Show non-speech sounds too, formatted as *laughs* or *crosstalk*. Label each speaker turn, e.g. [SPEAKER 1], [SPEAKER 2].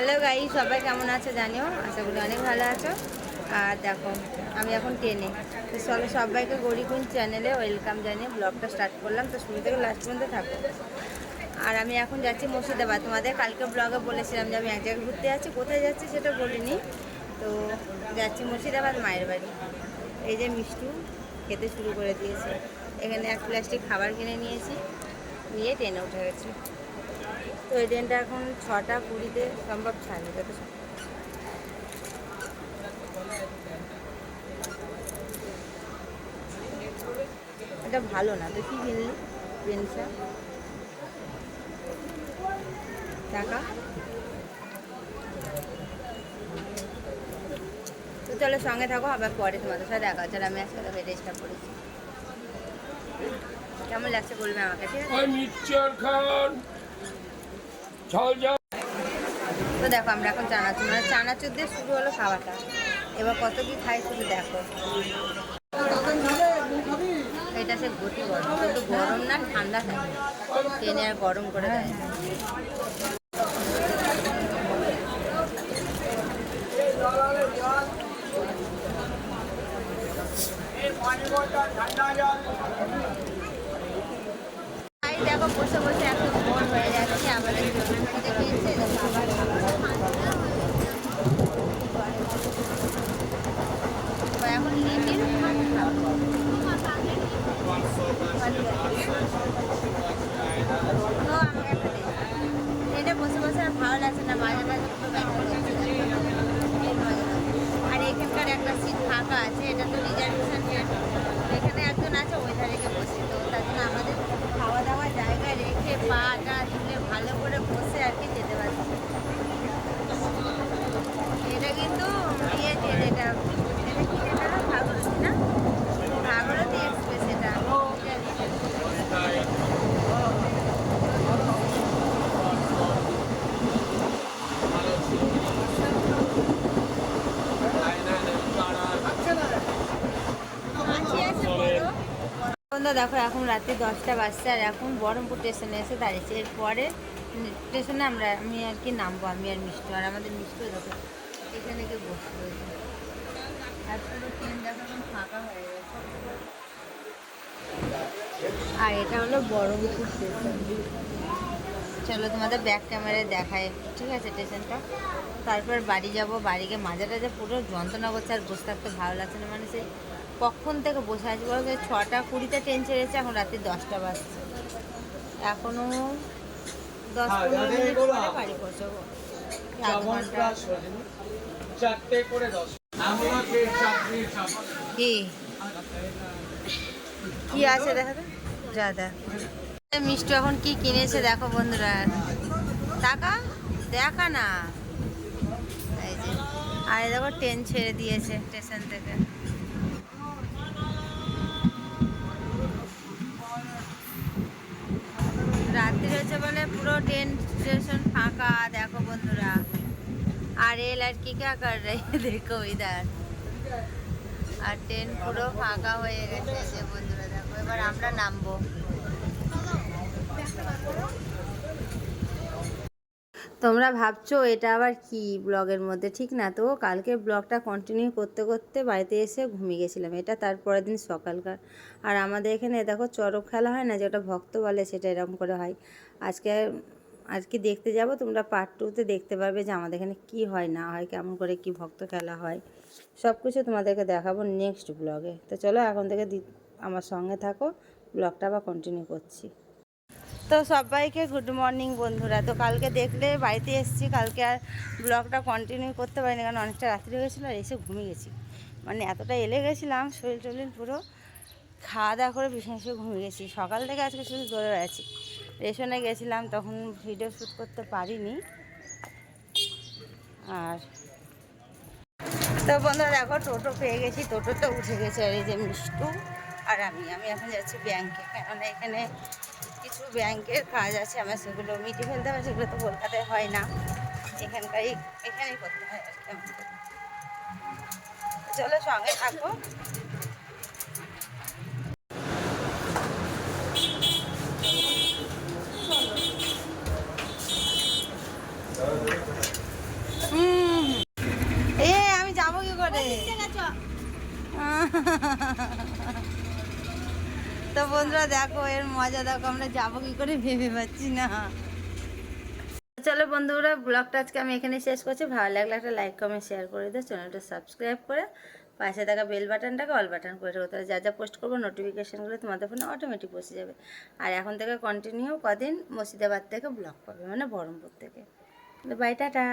[SPEAKER 1] Hello guy সবাই কেমন আছে জানিও? আশা করি অনেক ভালো আছো। আর দেখো, আমি এখন ট্রেনে। তো চলো, সবাইকে গরিকুন চ্যানেলে ওয়েলকাম জানিয়ে ব্লগটা স্টার্ট করলাম। তো শুরু থেকে লাস্ট পর্যন্ত থাকো। আর আমি এখন যাচ্ছি মুর্শিদাবাদ। তোমাদের কালকে ব্লগে বলেছিলাম যে আমি এক জায়গায় ঘুরতে যাচ্ছি। কোথায় যাচ্ছি সেটা বলিনি। তো যাচ্ছি মুর্শিদাবাদ মায়ের বাড়ি। এই যে মিষ্টু খেতে শুরু করে দিয়েছে। এখানে এক প্লাস্টিক খাবার কিনে নিয়েছি। নিয়ে ট্রেনে উঠে গেছি। তো এই ট্রেনটা এখন ছটা কুড়িতে সম্ভব ছাড়বে যত। এটা ভালো না তুই কি কিনলি পেনসা টাকা? তো চলো সঙ্গে থাকো, আবার পরে তোমাদের সাথে দেখা হচ্ছে আমি আজকে দেখো ড্রেসটা পরেছি কেমন লাগছে বলবে আমাকে? ঠিক আছে? তো দেখো আমরা এখন চানাচুর মানে চানাচুর দিয়ে শুরু হলো খাওয়াটা। এবার কত কি খাই শুধু দেখো। এটা সে গতি গরম কিন্তু গরম না ঠান্ডা থাকে। ট্রেনে আর গরম করে দেয়। না। তাই দেখো বসে বসে একটু বোর হয়ে যাচ্ছে আবার একটু খিদে পেয়েছে দেখো আবার তো এখন লিটিল এটা বসে বসে আর ভালো লাগছে না মাঝে মাঝে আর এখানকার একটা সিট ফাঁকা আছে এটা তো রিজার্ভেশন এখানে একজন আছে ওই ধারে বসে তো তার জন্য আমাদের খাওয়া দাওয়া জায়গায় রেখে পাটা তুলে ভালো করে বসে আর কি যেতে পারছি এটা কিন্তু ইয়ে ট্রেন এটা এটা কি এটা না ভাগরতী না ভাগরতী এক্সপ্রেস এটা আছি আছে বড়। বন্ধু দেখো, এখন রাত্রি দশটা বাজছে আর এখন বহরমপুর স্টেশনে এসে দাঁড়িয়েছে। এরপরে স্টেশনে আমরা, আমি আর কি নামবো, আমি আর মিষ্টি। আর আমাদের মিষ্টি দেখো, এখানে গিয়ে বসতে হয়েছে আর পুরো ট্রেন দেখো এখন ফাঁকা হয়ে গেছে। আর এটা হলো বহরমপুর স্টেশন। চলো তোমাদের ব্যাক ক্যামেরায় দেখায় ঠিক আছে, স্টেশনটা? তারপর বাড়ি যাব, বাড়ি গিয়ে মাজা টাজা পুরো যন্ত্রণা করছে আর বসে থাকতে ভালো লাগছে না মানে সেই কখন থেকে বসে আছি? বলো ছটা কুড়িতে ট্রেন ছেড়েছে এখন রাত্রি দশটা বাজছে। এখনও দশ পনেরো মিনিট পরে বাড়ি পৌঁছাবো। কি? কি আছে দেখা যা দেখ। মিষ্টি এখন কি কিনেছে দেখো বন্ধুরা। টাকা? দেখা না। এই যে। আর দেখো ট্রেন ছেড়ে দিয়েছে স্টেশন থেকে রাত্রি হয়েছে বলে পুরো ট্রেন স্টেশন ফাঁকা, দেখো বন্ধুরা। আর এল আর কে কর *laughs* দেখো ইদার আর ট্রেন পুরো ফাঁকা হয়ে গেছে যে বন্ধুরা, দেখো, এবার আমরা নামবো। তোমরা ভাবছ এটা আবার কি ব্লগের মধ্যে? ঠিক না তো? কালকে ব্লগটা কন্টিনিউ করতে করতে বাড়িতে এসে ঘুমিয়ে গেছিলাম। এটা তারপরের দিন সকালকার। আর আমাদের এখানে, দেখো চরক খেলা হয় না যেটা ভক্ত বলে সেটা এরকম করে হয়। আজকে আজকে দেখতে যাব, তোমরা পার্ট টুতে দেখতে পারবে যে আমাদের এখানে কি হয়, না হয়, কেমন করে কি ভক্ত খেলা হয়। সব কিছু তোমাদেরকে দেখাবো নেক্সট ব্লগে তো চলো এখন থেকে আমার সঙ্গে থাকো ব্লগটা আবার কন্টিনিউ করছি। তো সবাইকে গুড মর্নিং বন্ধুরা। তো কালকে দেখলে বাড়িতে এসেছি, কালকে আর ব্লগটা কন্টিনিউ করতে পারিনি, কারণ অনেকটা রাত্রি হয়ে গেছিল আর এসে ঘুমিয়ে গেছি। মানে এতটা এলে গেছিলাম, শরীর টরীর পুরো খাওয়া দাওয়া করে বিছানা ঘুমিয়ে গেছি। সকাল থেকে আজকে শুধু দৌড়ে বেড়াচ্ছি। রেশনে গেছিলাম, তখন ভিডিও শ্যুট করতে পারিনি। আর তো বন্ধুরা দেখো, টোটো পেয়ে গেছি, টোটোতে উঠে গেছে আর এই যে মিষ্টু আর আমি। আমি এখন যাচ্ছি ব্যাংকে কেননা এখানে কিছু ব্যাংকের কাজ আছে, আমার সেগুলো মিটে ফেলতে হবে, সেগুলো তো কলকাতায় হয় না। এখানকারই এখানেই করতে হয় আর কি। চলো সঙ্গে থাকো। এ আমি যাব কি করে? তো বন্ধুরা দেখো এর মজা দেখো আমরা যাব কি করে ভেবে পাচ্ছি না। চলো বন্ধুরা ব্লগটা আজকে আমি এখানে শেষ করছি। ভালো লাগলে একটা লাইক কমেন্ট শেয়ার করে দিও চ্যানেলটা সাবস্ক্রাইব করে পাশে থাকা বেল বাটনটাকে অল বাটন করে দেবো তাহলে যা যা পোস্ট করব নোটিফিকেশানগুলো তোমাদের ফোনে অটোমেটিক বসে যাবে। আর এখন থেকে কন্টিনিউ কদিন মুর্শিদাবাদ থেকে ব্লগ পাবে মানে বহরমপুর থেকে। By tata